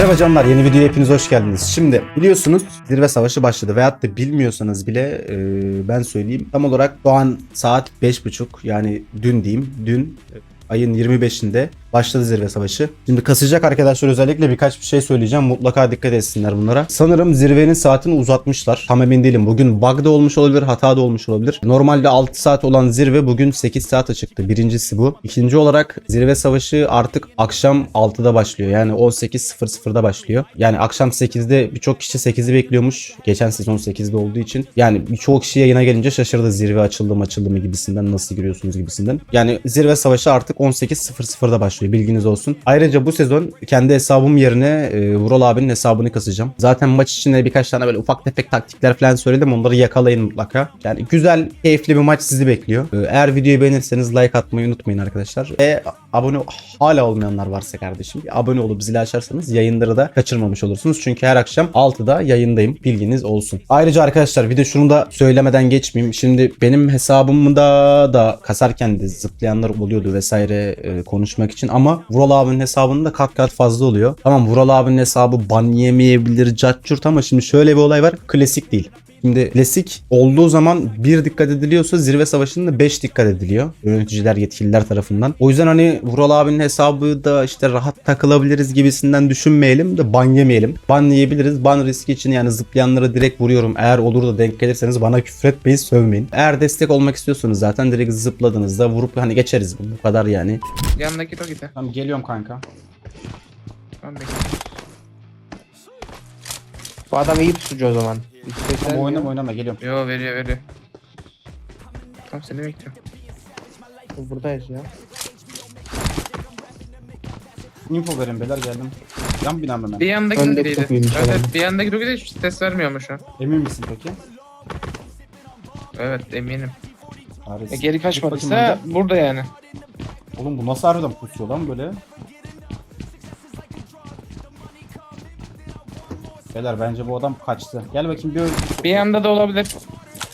Merhaba canlar yeni videoya hepiniz hoş geldiniz. Şimdi biliyorsunuz zirve savaşı başladı veyahut da bilmiyorsanız bile e, ben söyleyeyim. Tam olarak şu an saat 5.30 yani dün diyeyim dün ayın 25'inde başladı zirve savaşı. Şimdi kasacak arkadaşlar özellikle birkaç bir şey söyleyeceğim. Mutlaka dikkat etsinler bunlara. Sanırım zirvenin saatini uzatmışlar. Tam emin değilim. Bugün bug da olmuş olabilir, hata da olmuş olabilir. Normalde 6 saat olan zirve bugün 8 saate çıktı. Birincisi bu. İkinci olarak zirve savaşı artık akşam 6'da başlıyor. Yani 18.00'da başlıyor. Yani akşam 8'de birçok kişi 8'i bekliyormuş. Geçen sezon 8'de olduğu için. Yani birçok kişi yayına gelince şaşırdı. Zirve açıldı mı açıldı mı gibisinden nasıl giriyorsunuz gibisinden. Yani zirve savaşı artık 18.00'da başlıyor. Bilginiz olsun. Ayrıca bu sezon kendi hesabım yerine e, Vural abinin hesabını kasacağım. Zaten maç içinde birkaç tane böyle ufak tefek taktikler falan söyledim. Onları yakalayın mutlaka. Yani güzel, keyifli bir maç sizi bekliyor. E, Eğer videoyu beğenirseniz like atmayı unutmayın arkadaşlar. Ve abone hala olmayanlar varsa kardeşim bir abone olup zili açarsanız yayınları da kaçırmamış olursunuz. Çünkü her akşam 6'da yayındayım. Bilginiz olsun. Ayrıca arkadaşlar bir de şunu da söylemeden geçmeyeyim. Şimdi benim hesabımda da kasarken de zıplayanlar oluyordu vesaire e, konuşmak için ama Vural abinin hesabında kat kat fazla oluyor. Tamam Vural abinin hesabı ban yemeyebilir, cart ama şimdi şöyle bir olay var. Klasik değil. Şimdi klasik olduğu zaman bir dikkat ediliyorsa zirve savaşında 5 dikkat ediliyor. Yöneticiler, yetkililer tarafından. O yüzden hani Vural abinin hesabı da işte rahat takılabiliriz gibisinden düşünmeyelim de ban yemeyelim. Ban yiyebiliriz. Ban riski için yani zıplayanlara direkt vuruyorum. Eğer olur da denk gelirseniz bana küfretmeyin, sövmeyin. Eğer destek olmak istiyorsanız zaten direkt zıpladığınızda vurup hani geçeriz. Bu kadar yani. Yanındaki to git. Tamam geliyorum kanka. Tamam bekle. Bu adam iyi tutucu o zaman. Hiç Tamam seslenmiyor. oynama oynama geliyorum. Yo veriyor veriyor. Tamam seni bekliyorum. Buradayız ya. Info verin beyler geldim. Yan binam hemen. Bir yandaki Toki'deydi. Toki'ymiş Evet, bir yandaki Toki de hiç ses vermiyor mu şu an? Emin misin peki? Evet eminim. E, geri Git bakayım kaçmadıysa burada yani. Oğlum bu nasıl harbiden pusuyor lan böyle? Beyler bence bu adam kaçtı. Gel bakayım bir öl. Bir yanda da olabilir.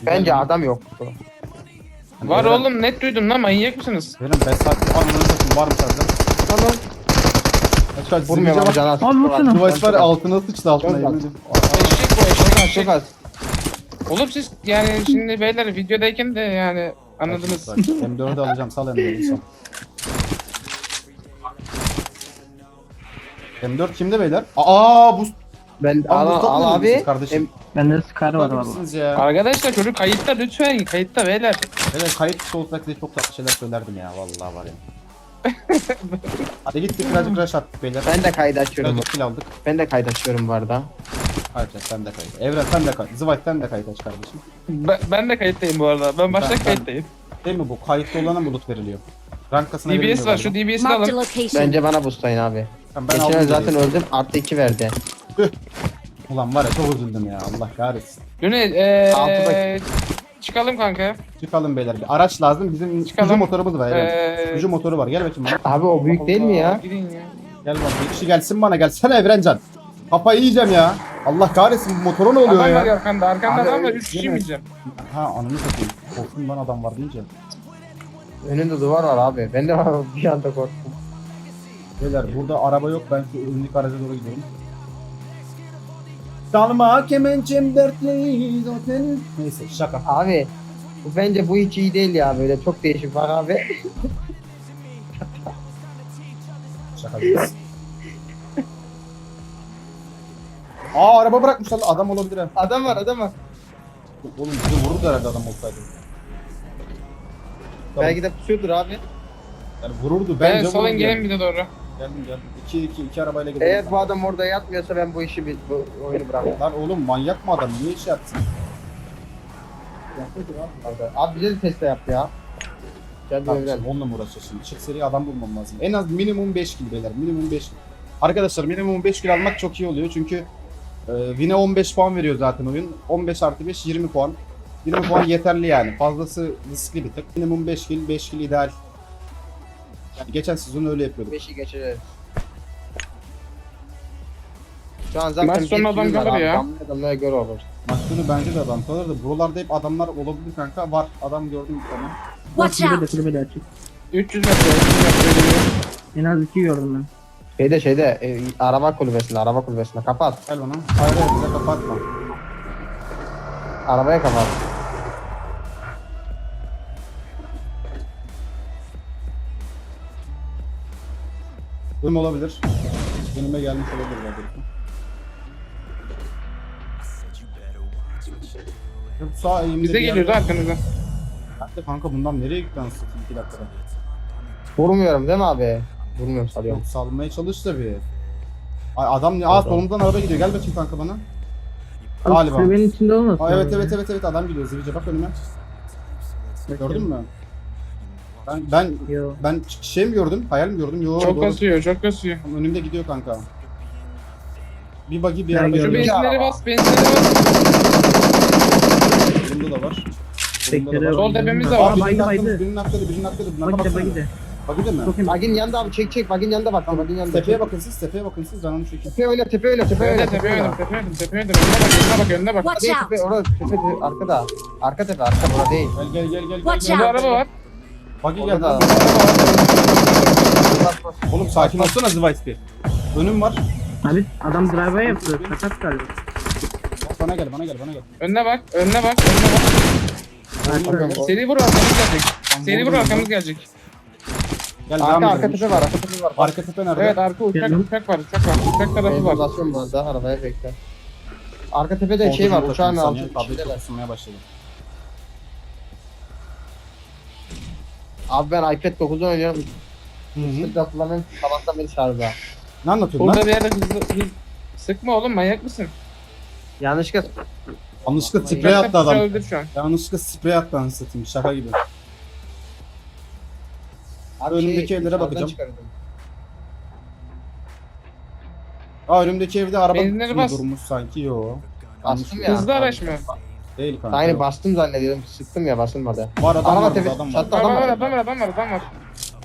Bence adam yok. Hani Var Eren- oğlum net duydum lan manyak mısınız? Eren 5 saat anlamını satayım var mı sende? Tamam. Kaç kaç Vurmuyor zıplayacağım. abi can az. Device var ya, altına sıçtı altına Çok yemin az. ediyorum. Eşek bu Çok az eşek. çok az. Oğlum siz yani şimdi beyler videodayken de yani anladınız. Bak, M4'ü alacağım sal M4'ü sal. M4 kimde beyler? Aa bu Ben Abi al, bu al toplanıyor abi. musunuz kardeşim? Em- Bende Scar var Bakar valla. mısınız ya? Arkadaşlar çocuk kayıtta lütfen kayıtta beyler. Beyler kayıt dışı olsak size çok tatlı şeyler söylerdim ya vallahi var ya. Hadi gittik birazcık rush attık beyler. Ben de kaydı açıyorum. Birazcık kill aldık. Ben de kaydı açıyorum bu arada. Hadi sen de kayıt. Evren sen de kayıt. Zıvayt sen de kayıt aç kardeşim. Ben, ben de kayıttayım bu arada. Ben başta Ben- ben- kayıttayım. Değil mi bu? Kayıtlı olana mı loot veriliyor? Rank kasına DBS var şu DBS'i Marked a alın. location. Bence bana boostlayın abi. Ben Geçen aldım zaten DBS. öldüm. Artı 2 verdi. Ulan var ya çok üzüldüm ya Allah kahretsin. Cüneyt eee çıkalım kanka. Çıkalım beyler. Bir araç lazım. Bizim Çıkalım. motorumuz var. Evet. Sürücü motoru var. Gel bakayım bana. Abi o büyük değil mi ya? Gidin ya. Gel bak. Bir kişi gelsin bana. Gelsene Evrencan. Kafayı yiyeceğim ya. Allah kahretsin bu motora ne oluyor Adam var ya? arkanda. Arkanda Abi, adam var. 3 kişi mi? yiyeceğim? Ha ananı satayım. Korktum lan adam var deyince. Önünde duvar var abi. Ben de bir anda korktum. Beyler burada araba yok. Ben şu önlük araca doğru gidiyorum. Salma kemençem dertliyiz otel. Neyse şaka. Abi bu bence bu hiç iyi değil ya böyle çok değişik var abi. Şaka değil. Aa araba bırakmışlar lan. adam olabilir ha. Adam var adam var. Oğlum bizi vururdu herhalde adam olsaydı. Tamam. Belki de pusuyordur abi. Yani vururdu Ben bence salın vururdu gelin yani. bir de doğru. Geldim geldim. İki, iki, iki arabayla gidelim. Eğer bu adam orada yatmıyorsa ben bu işi bir bu oyunu bırakmam. Lan oğlum manyak mı adam? Niye iş yapsın? Abi bize de teste yap ya. Gel Tamam, şimdi onunla mı şimdi? Çık seri adam bulmam lazım. En az minimum 5 kill beyler. Minimum 5 kill. Arkadaşlar minimum 5 kill almak çok iyi oluyor çünkü e, Win'e 15 puan veriyor zaten oyun. 15 artı 5 20 puan. 20 puan yeterli yani. Fazlası riskli bir tık. Minimum 5 kill, 5 kill ideal. Yani geçen sezon öyle yapıyorduk. 5'i geçeceğiz. Şu an zaten Maç sonu bir adam var kalır abi. ya. Damlaya damlaya göre olur. Maç sonu bence de adam kalır da buralarda hep adamlar olabilir kanka. Var. Adam gördüm bir tane. Watch out! kulübede açık. 300 metre 300 metre geliyor. En az iki gördüm ben. Şeyde şeyde e, araba kulübesinde araba kulübesinde kapat. Gel bana. Hayır hayır bize kapatma. Arabaya kapat. Ölüm olabilir. Önüme gelmiş olabilir belki. Yok sağ eğimde Bize bir yer geliyordu var. arkanızdan. De kanka bundan nereye gitti anasını 2 dakikada. Vurmuyorum değil mi abi? Vurmuyorum salıyorum. Yok salmaya çalış tabii. Ay adam ne? Aa solumdan araba gidiyor. Gel bakayım kanka bana. Galiba. Kulübenin içinde olmasın. Aa, evet abi? evet evet evet adam gidiyor Zivice bak önüme. Gördün mü? Ben ben Yo. ben şey mi gördüm? Hayal mi gördüm? Yo Çok doğru. kasıyor çok kasıyor. Önümde gidiyor kanka. Bir buggy bir Ben araba Şu gördüm. gidiyor. benzinleri bas benzinleri bas. Bunda da var. Bunda da var. Sol tepemiz de var. Aa, birinin baydı atladı, baydı. birinin atladı, birinin atladı. Bunlara Bagide baksana. bagide. Bagide mi? Çok emin. Bagin yanında abi çek çek bagin yanında bak. Tamam. Bagin yanında. Tepeye bakın siz, tepeye bakın siz. Ben onu çekeyim. Tepe öyle tepe öyle tepe öyle. Önde tepe öyle. önde tepe önde tepe önde. Önüne bak önüne bak önüne bak. Watch Değil out! tepe orada tepe tepe, arkada. Arka tepe arka bura değil. Gel gel gel gel. Watch gel. Burada out. araba var. Orada gel. da. Oğlum sakin olsana Zwice bir. Önüm var. Abi adam drive'a yapıyor. Sakat galiba. Bana gel, bana gel, bana gel. Önüne bak önüne bak önüne bak. Arka. Seri vur arkamız gelecek. Seri vur arkamız gelecek. Gel devam Arka edelim. arka tepe var arka tepe var. Arka tepe nerede? Evet arka uçak Geldim. uçak var uçak var. Uçak tarafı var. basıyorum bu arada arabaya bekle. Arka tepede şey var uçağın altı içindeler. çok ısınmaya başladı. Abi ben iPad 9'dan oynuyorum. Hı hı. Sırt hatırlamıyorum sabahtan beri şarjda. Ne anlatıyorsun lan? Burada bir yerde hızlı hız. Sıkma oğlum manyak mısın? Yanlışlıkla Yanlışlıkla sprey Uçakta attı adam. öldür şu an. Yanlışlıkla sprey attı anasını satayım. Şaka gibi. Abi Önümdeki şey, evlere şarjdan bakacağım. çıkardım. Aa önümdeki evde araba Benzinleri bas. durmuş sanki yo. Bastım ya. Hızlı araç mı? Değil kanka. Aynı bastım zannediyorum. Sıktım ya basılmadı. Var adam Araba var tepe adam var. çattı Adam adam var var. adam var adam var adam var.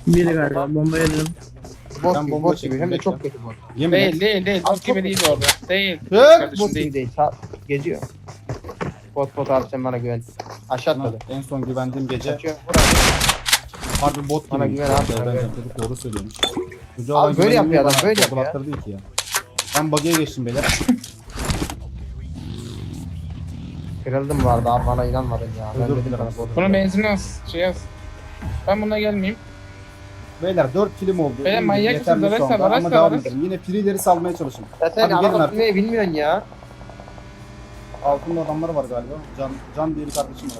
Biri galiba. Bomba yedim. Bot Ben gibi bomba bot gibi çektim, hem de bekle. çok kötü bot. Yemin Değil et. değil değil. Abi Bot gibi değil orada. Değil. Kardeşim Bot değil. gibi değil. Sa- geziyor. Bot bot abi sen bana güven. Aşağı atladı. En son güvendiğim gece Kaçıyor. Vur abi. harbi bot Bana gibi. güven abi, bana Ben güven. çocuk doğru söylüyormuş. Çocuğa Abi böyle yapıyor adam, bana böyle yapıyor. sorgulattırdı ki ya. Ben buggy'e geçtim beyler. Kırıldım vardı abi bana inanmadın ya. Ben Özür dedim dilerim. sana bot. Bunun benzini az. Şey az. Ben bununla gelmeyeyim. Beyler 4 kilim oldu. Beyler, İyi, manyak yeterli mısınız? şu anda Araç var, Ama araç devam var. edelim. Yine prileri salmaya çalışın. Ya sen Abi gelin araba artık. sürmeyi bilmiyorsun ya. Altında adamlar var galiba. Can, Can diye bir kardeşim var.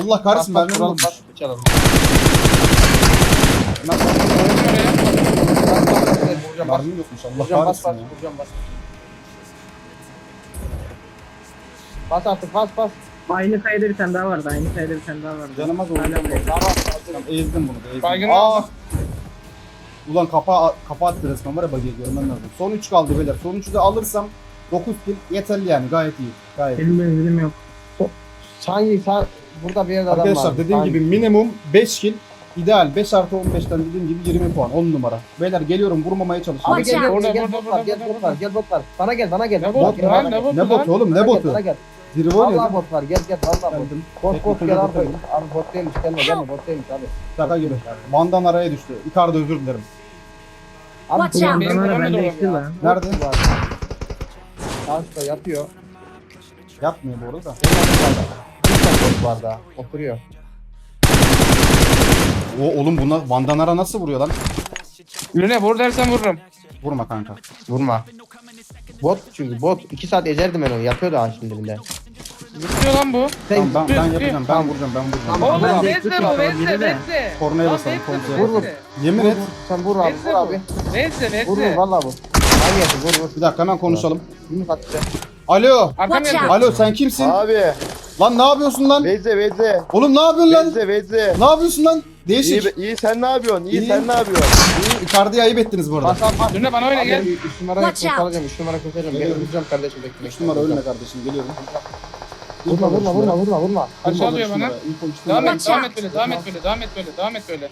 Allah kahretsin ben. Nasıl? Koydum oraya. Bas, bas, bas, Vuracağım bas. Mermim yokmuş Allah Vuracağım bas kahretsin bas. ya. Vuracağım bas. Bas artık bas bas. Aynı kayada bir tane daha vardı. Aynı kayada bir tane daha vardı. Canıma doğru. Hala burada. Tamam. Tamam, Ezdim bunu da ezdim. Baygın Aa! aldım. Ulan kapa kapa attı resmen var ya bagiye görmen lazım. Son 3 kaldı beyler. Son 3'ü de alırsam 9 kill yeterli yani gayet iyi. Gayet iyi. Benim benzinim yok. Sanki sen burada bir yerde adam var. Arkadaşlar dediğim Sanki. gibi minimum 5 kill. İdeal 5 artı 15'ten dediğim gibi 20 puan 10 numara. Beyler geliyorum vurmamaya çalışıyorum. Abi Watch gel out. gel gel Burada, bot burada, var gel burada, bot var gel bot var. Bana gel bana gel. Ne bot gel, lan ne gel. bot Ne botu lan? oğlum ne gel, botu? Bana gel. Zirve oynuyor. bot var gel gel vallahi bot. Geldim. Botu gel abi. Abi bot değilmiş gelme gelme bot değilmiş abi. Şaka gibi. Vandan araya düştü. Icardi özür dilerim. Abi Watch out. Benim ekti ya. lan. Nerede? Karşıda yatıyor. Yapmıyor bu arada. Bir tane bot var daha. Oturuyor. O oğlum buna Vandan ara nasıl vuruyor lan? Lüne vur dersen vururum. Vurma kanka. Vurma. Bot çünkü bot. 2 saat ezerdim ben onu. Yatıyordu ağaçın dibinde. Zıplıyor lan bu. Tamam ben, ben yapacağım. Ben vuracağım. Ben vuracağım. Tamam. Oğlum. Vezde Tamam. bu Vezde. Vezde. Kornaya Lan basalım, Vezde bu, vur. Vezde. Yemin et. Sen vur abi. Vezde Vur bu. abi. Vezde Vur vur Vezde. valla vur. Manyak vur vur. Bir dakika hemen konuşalım. Yumruk attı. Alo. Arkam Watch geldi. out. Alo sen kimsin? Abi, Lan ne yapıyorsun lan? Vezze Vezze. Oğlum ne yapıyorsun lan? Vezze Vezze. Ne yapıyorsun lan? Değişik. İyi, iyi sen ne yapıyorsun? İyi, İyi. sen ne yapıyorsun? İyi, Icardi'yi ayıp ettiniz bu arada. Bas bas bas. Lüne bana oyna gel. 3 numarayı Watch out. kurtaracağım. 3 numara kurtaracağım. Gel Geliyorum. vuracağım kardeşim bekle. 3 numara ölme kardeşim geliyorum. Vurma vurma vurma vurma vurma. Aşağı alıyor bana. Devam et, devam et böyle, devam et böyle, devam et böyle, devam et böyle.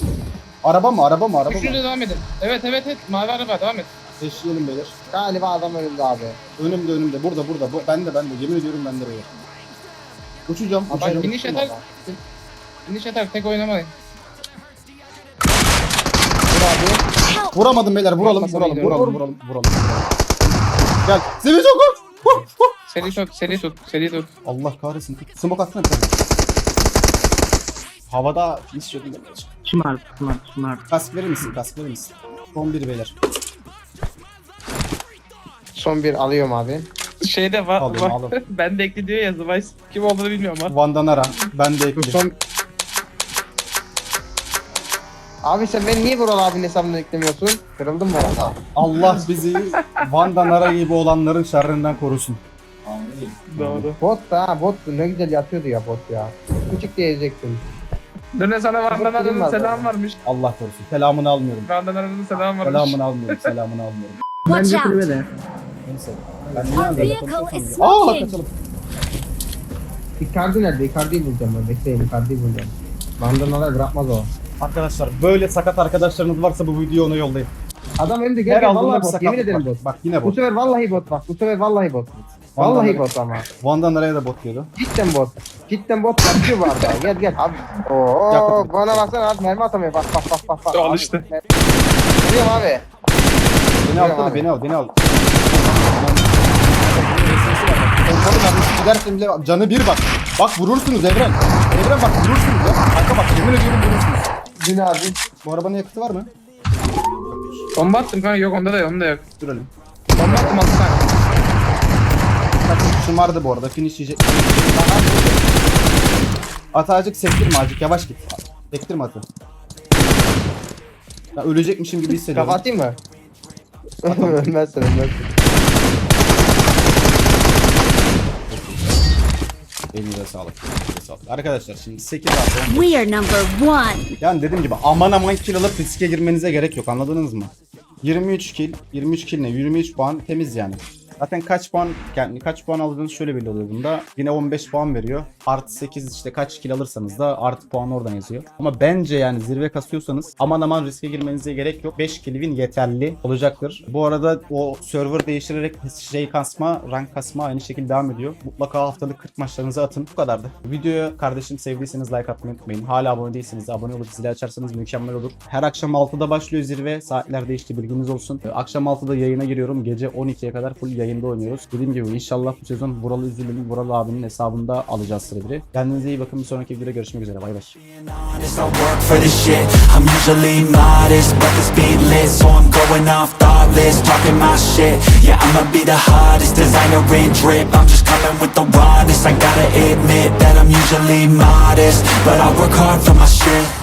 Araba mı? Araba mı? Araba mı? devam edin. Evet, evet, evet. Mavi araba, devam et. Teşhiyelim beyler. Galiba adam önünde abi. Önümde önümde. Burada burada. Bu, ben de ben de. Yemin ediyorum ben de beyler. Uçacağım. Bak, Uçacağım. iniş yeter. İniş yeter, tek oynamayın. abi. Vuramadım beyler vuralım vuralım vuralım vuralım vuralım. Gel. Çok koş. Vur, vur. Seri tut, seri tut, seri tut. Allah kahretsin. Smoke atsana bir tane. Havada istiyordum ben. Şımart, şımart, şımart. Kask verir misin? Kask verir misin? Son bir beyler. Son bir alıyorum abi. Şeyde var, Alıyorum, var. alıyorum. ben de ekli diyor ya Zvice. Kim olduğunu bilmiyorum ama. Vandanara. Ben de ekledim. son... Abi sen beni niye Vural abinin hesabına eklemiyorsun? Kırıldım mı orada? Allah bizi Vandanara gibi olanların şerrinden korusun. Doğru. Bot da bot ne güzel yatıyordu ya bot ya. Küçük diyecektim. Döne sana Vandan Aran'ın selam varmış. Allah korusun. Selamını almıyorum. Vandan Aran'ın selam varmış. Selamını almıyorum. Selamını almıyorum. Watch out! Neyse. Ben niye anladım? vehicle is Aa smoking! kaçalım. Icardi nerede? Icardi'yi bulacağım ben. Bekleyin Icardi'yi bulacağım. Bandanalar bırakmaz o. Arkadaşlar böyle sakat arkadaşlarınız varsa bu videoyu ona yollayın. Adam gel gel aldığında vallahi bot. Yemin ederim bot. Bak yine Bu bot. sefer vallahi bot bak. Bu sefer vallahi bot. Vallahi bot ama. Vandanara'ya da bot diyordu. Cidden bot. Cidden bot yapıyor bu arada. Gel gel abi. Oo Yakaladık. bana baksana abi mermi atamıyor. Bak bak bak bak. bak. Al Abi, işte. mer- Geliyorum abi. Beni al abi. beni al beni al. Kontrolü vermişsin gidersin bile canı bir bak. Bak vurursunuz Evren. Evren bak vurursunuz ya. Kanka bak yemin ediyorum vurursunuz. Dün abi. Bu arabanın yakıtı var mı? Bomba attım kanka yok onda da yok onda yok. Duralım. Bomba attım altı tane. Takım şımardı bu arada. Finish yiyecek. Atacık sektirme acık yavaş git. Sektirme atı. Ya ölecekmişim gibi hissediyorum. Kafa atayım mı? ölmezsin ölmezsin. Elinize sağlık. Elinize sağlık. Arkadaşlar şimdi 8 artı 11. We are number one! Yani dediğim gibi aman aman kill alıp riske girmenize gerek yok anladınız mı? 23 kill, 23 kill ne? 23 puan temiz yani. Zaten kaç puan yani kaç puan aldığınız şöyle belli oluyor bunda. Yine 15 puan veriyor. Artı 8 işte kaç kill alırsanız da artı puan oradan yazıyor. Ama bence yani zirve kasıyorsanız aman aman riske girmenize gerek yok. 5 kill win yeterli olacaktır. Bu arada o server değiştirerek şey kasma, rank kasma aynı şekilde devam ediyor. Mutlaka haftalık 40 maçlarınızı atın. Bu kadardı. Videoyu kardeşim sevdiyseniz like atmayı unutmayın. Hala abone değilseniz abone olup zili açarsanız mükemmel olur. Her akşam 6'da başlıyor zirve. Saatler değişti bilginiz olsun. Akşam 6'da yayına giriyorum. Gece 12'ye kadar full yayında oynuyoruz. Dediğim gibi inşallah bu sezon Vural Üzül'ün Vural abinin hesabında alacağız serveri. Kendinize iyi bakın. Bir sonraki videoda görüşmek üzere. Bay bay. usually modest But I work hard for my shit